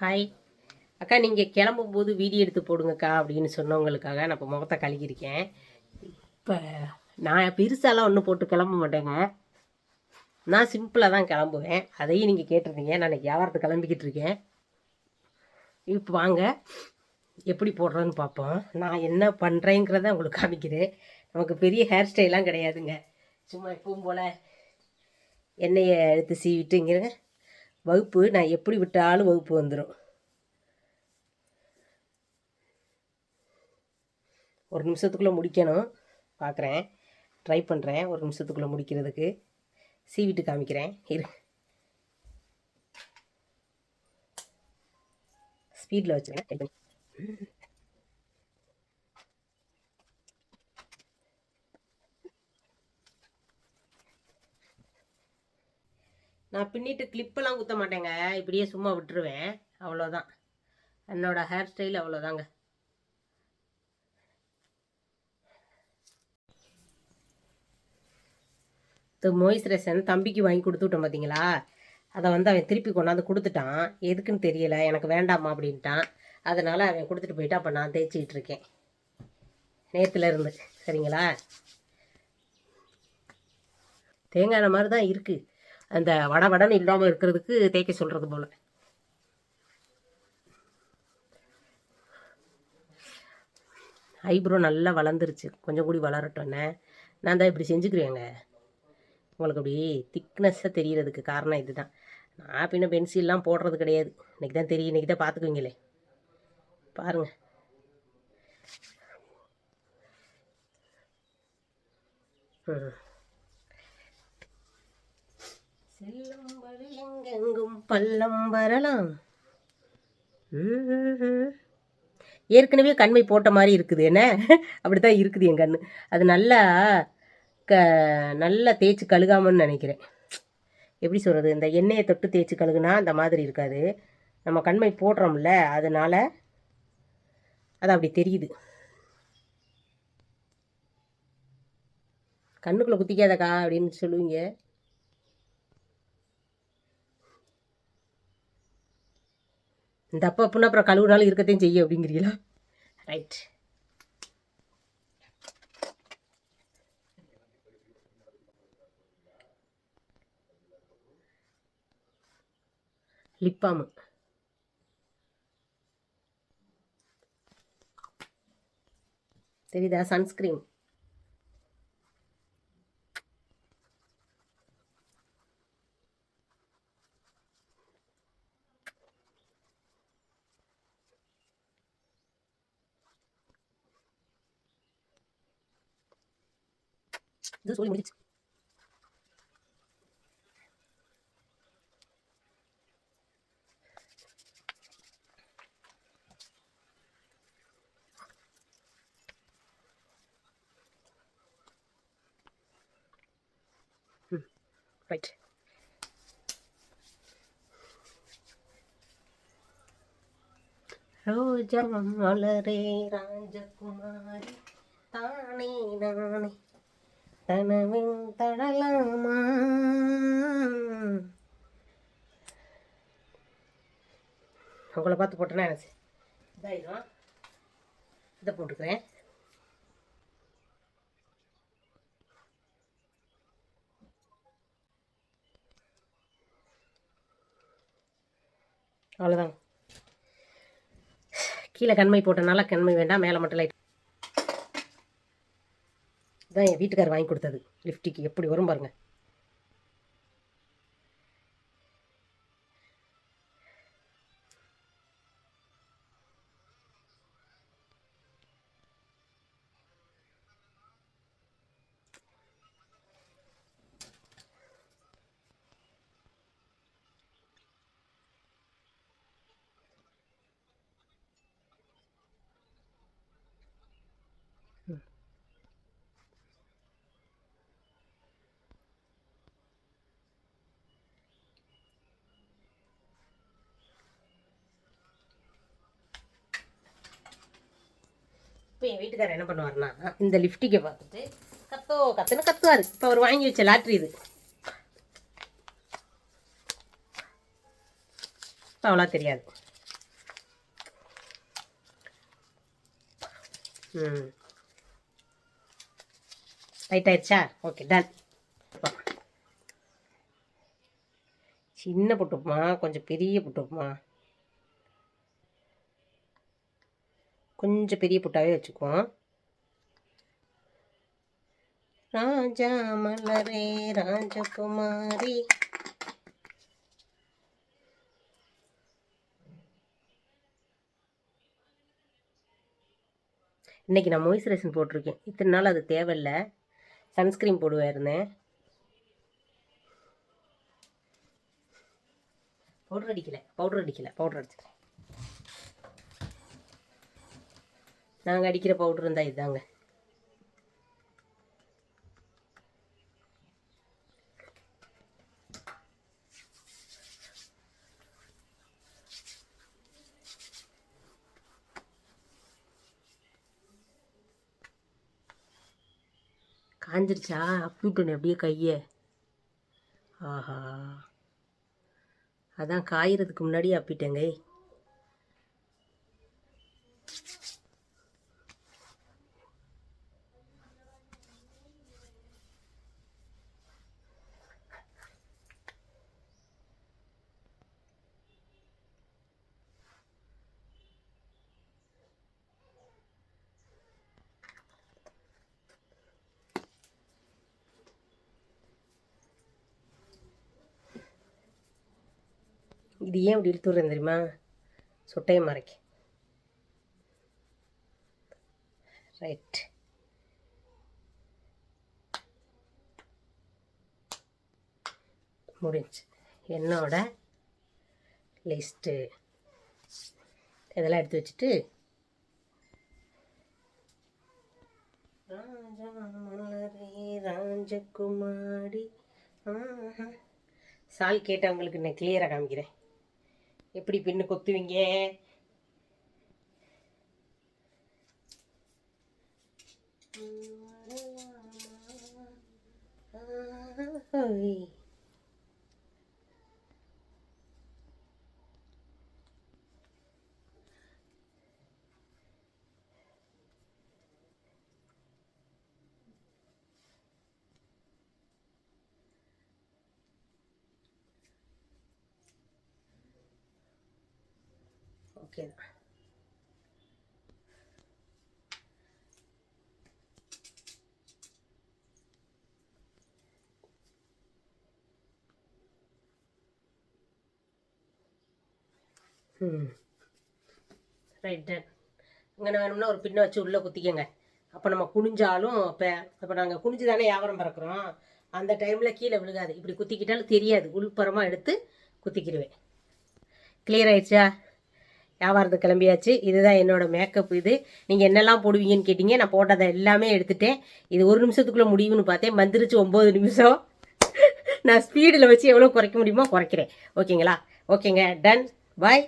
Hi அக்கா நீங்கள் கிளம்பும்போது வீடியோ எடுத்து போடுங்கக்கா அப்படின்னு சொன்னவங்களுக்காக நான் இப்போ முகத்தை கழுகியிருக்கேன். இப்போ நான் பெருசாலாம் ஒன்றும் போட்டு கிளம்ப மாட்டேங்க. நான் சிம்பிளாக தான் கிளம்புவேன். அதையும் நீங்கள் கேட்டிருந்தீங்க. நான் வியாபாரத்தை கிளம்பிக்கிட்டு இருக்கேன். இப்போ வாங்க. எப்படி போடுறேன்னு பார்ப்போம். நான் என்ன பண்ணுறேங்கிறத உங்களுக்கு காமிக்கிறேன். நமக்கு பெரிய ஹேர் ஸ்டைலாம் கிடையாதுங்க. சும்மா எப்பவும் போல் எண்ணெயை எடுத்து சீவிட்டுங்கிற வகுப்பு நான் எப்படி விட்டாலும் வகுப்பு வந்துடும் ஒரு நிமிஷத்துக்குள்ளே முடிக்கணும். பார்க்குறேன் ட்ரை பண்ணுறேன் ஒரு நிமிஷத்துக்குள்ளே முடிக்கிறதுக்கு. சீவிட்டு காமிக்கிறேன். இரு. ஸ்பீடில் வச்சுருக்கேன் நான் பின்னிட்டு கிளிப்பெல்லாம் குத்த மாட்டேங்க. இப்படியே சும்மா விட்டுருவேன். அவ்வளோதான் என்னோட ஹேர் ஸ்டைல் அவ்வளோதாங்க இது மோய்ஸ்ரேஷன் தம்பிக்கு வாங்கி கொடுத்து விட்டோம் பார்த்தீங்களா அதை வந்து அவன் திருப்பி கொண்டாந்து கொடுத்துட்டான். எதுக்குன்னு தெரியல. எனக்கு வேண்டாமா அப்படின்ட்டான். அதனால் அவன் கொடுத்துட்டு போயிட்டு அப்போ நான் தேய்ச்சிக்கிட்டு இருக்கேன். நேற்றுல இருந்து. சரிங்களா? தேங்காய் மாதிரி தான் இருக்குது அந்த வட வடன்னு இல்லாமல் இருக்கிறதுக்கு தேய்க்க சொல்கிறது போல். ஐப்ரோ நல்லா வளர்ந்துருச்சு. கொஞ்சம் கூடி வளரட்டோன்னே நான் தான் இப்படி செஞ்சுக்கிறேங்க. உங்களுக்கு அப்படி திக்னஸ்ஸாக தெரிகிறதுக்கு காரணம் இதுதான். நான் பின்ன பென்சில்லாம் போடுறது கிடையாது. இன்றைக்கி தான் தெரியும். இன்றைக்கி தான் பார்த்துக்குவீங்களே. பாருங்கள் ம் செல்லும் வழி எங்கெங்கும் பள்ளம் வரலாம். ஏற்கனவே கண்மை போட்ட மாதிரி இருக்குது என்ன? அப்படி தான் இருக்குது என் கண் அது நல்லா க நல்லா தேய்ச்சி கழுகாமன்னு நினைக்கிறேன். எப்படி சொல்கிறது இந்த எண்ணெயை தொட்டு தேய்ச்சி கழுகுனா அந்த மாதிரி இருக்காது. நம்ம கண்மை போடுறோம்ல அதனால் அது அப்படி தெரியுது. கண்ணுக்குள்ளே குத்திக்காதக்கா அப்படின்னு சொல்லுவீங்க. இந்த அப்பா அப்படின்னா அப்புறம் கழுவுனாலும் இருக்கத்தையும் செய்யும் அப்படிங்கிறீங்களா? ரைட் லிப்பாமு தெரியுதா? சன்ஸ்கிரீன் இது சொல்லி முடிச்சு ரைட் ரோஜா மலரே ராஜகுமாரி தானே நானே தனவின் தடலாமா? உங்களை பார்த்து போட்டேன்னா எனக்கு இதாயிடும் இதை போட்டுக்கிறேன். அவ்வளோதாங்க கீழே கண்மை போட்டனால கண்மை வேண்டாம் மேலே மட்டும் லைட் இதான் என் வீட்டுக்கார் வாங்கி கொடுத்தது. லிஃப்டிக்கு எப்படி வரும் பாருங்க. இப்போ என் வீட்டுக்காரர் என்ன பண்ணுவார்னா இந்த லிப்டிக்கை பார்த்துட்டு கத்தோ கத்துன்னு கத்துவார். இப்போ அவர் வாங்கி வச்ச லாட்ரி இது. இப்போ அவ்வளோ தெரியாது. ம். ரைட் ஆயிடுச்சா ஓகே டன் சின்ன புட்டுப்புமா கொஞ்சம் பெரிய புட்டுப்புமா? கொஞ்சம் பெரிய புட்டாவே வச்சுக்குவோம். ராஜா மலரே ராஜகுமாரி. இன்றைக்கி நான் மாய்ஸ்சரைசன் போட்டிருக்கேன். இத்தனை நாள் அது தேவையில்லை. சன்ஸ்க்ரீன் போடுவேன் இருந்தேன். பவுடர் அடிக்கலை பவுடர் அடிக்கலை பவுடர் அடிச்சிக்கிறேன். நாங்கள் அடிக்கிற பவுட்ரு இருந்தால் இதாங்க. காஞ்சிருச்சா? அப்பி விட்டேன் அப்படியே கையை. ஆஹா. அதான் காயறதுக்கு முன்னாடியே அப்பிட்டேங்க. இது ஏன் இப்படி இழுத்துறேன் தெரியுமா? சொட்டையை மறைக்க. ரைட் முடிஞ்சு. என்னோட லிஸ்ட்டு இதெல்லாம் எடுத்து வச்சுட்டு ராஜா மலரே ராஜகுமாரி சால் கேட்டவங்களுக்கு நான் கிளியராக காமிக்கிறேன். எப்படி பின்னு கொத்துவீங்க? ஓகே. தான் ரைட் டன் இங்கே வேணும்னா ஒரு பின்ன வச்சு உள்ளே குத்திக்கங்க. அப்போ நம்ம குனிஞ்சாலும் இப்போ இப்போ நாங்கள் குனிஞ்சு தானே வியாபாரம் பறக்கிறோம். அந்த டைமில் கீழே விழுகாது. இப்படி குத்திக்கிட்டாலும் தெரியாது. உள்புறமாக எடுத்து குத்திக்கிடுவேன் கிளியர் ஆயிடுச்சா? வியாபாரத்துக்கு கிளம்பியாச்சு. இதுதான் என்னோட மேக்கப் இது. நீங்கள் என்னெல்லாம் போடுவீங்கன்னு கேட்டீங்க. நான் போட்டதை எல்லாமே எடுத்துட்டேன். இது ஒரு நிமிஷத்துக்குள்ளே முடியும்னு பார்த்தேன். மந்திரிச்சு ஒம்பது நிமிஷம். நான் ஸ்பீடில் வச்சு எவ்வளோ குறைக்க முடியுமோ குறைக்கிறேன். ஓகேங்களா ஓகேங்க டன் பாய்